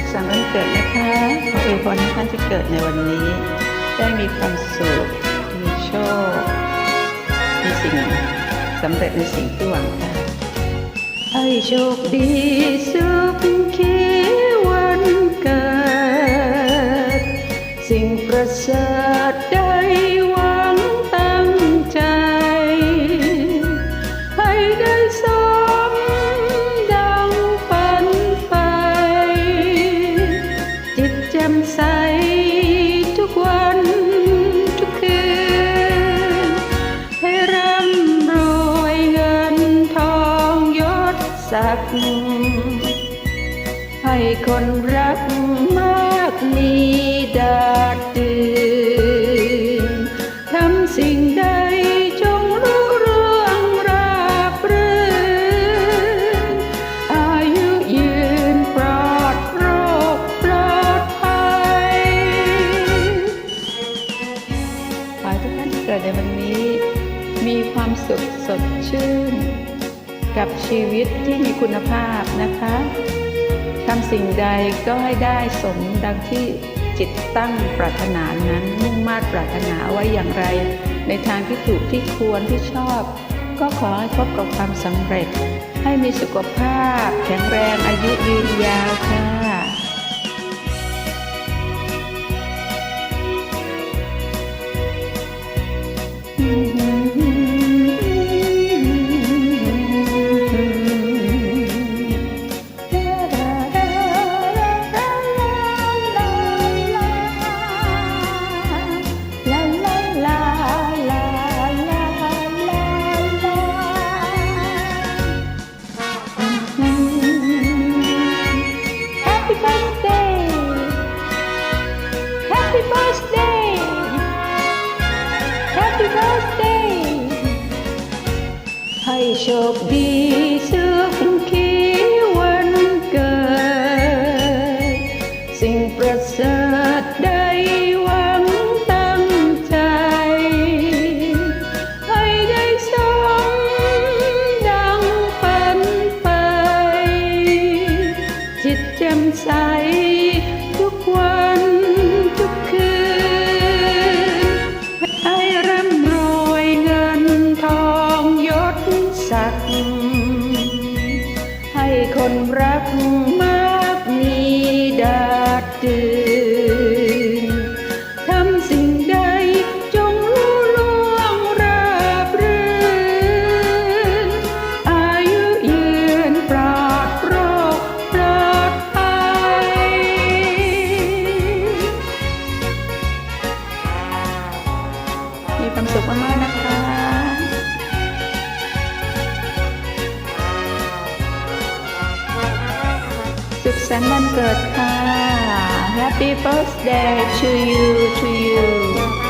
สุขสันต์วันเกิดนะคะขออวยพรให้ท่านที่เกิดในวันนี้ ได้มีความสุข มีโชค มีสิ่งสำเร็จในสิ่งที่หวังค่ะให้โชคดีสุขขีวันเกิด สิ่งประเสริฐได้วั ศศัก ให้คนรักมากมีดาดดืนทำสิ่งใดจงรู้เรื่องราบรื่นอายุยืนปลอดโรคปลอดภัยขอให้ทุกท่านที่เกิดในวันนี้ มีความสุขสดชื่น กับชีวิตที่มีคุณภาพนะคะทำสิ่งใดก็ให้ได้สมดังที่จิตตั้งปรารถนานั้นมุ่งมา่ปรารถนาไว้อย่างไร ในทางที่ถูกที่ควรที่ชอบ ก็ขอให้พบกับความสำเร็จ ให้มีสุขภาพ แข็งแรงอายุยืนยาวค่ะ Happy birthday ให้ คนรักมากมีดาดดืนทำสิ่งใดจงรู้ล่วงราบรื่นอายุยืนปลอดโรคปลอดภัยมีความสุขมากๆนะคะ สันต์วันเกิดค่ะ Happy birthday to you to you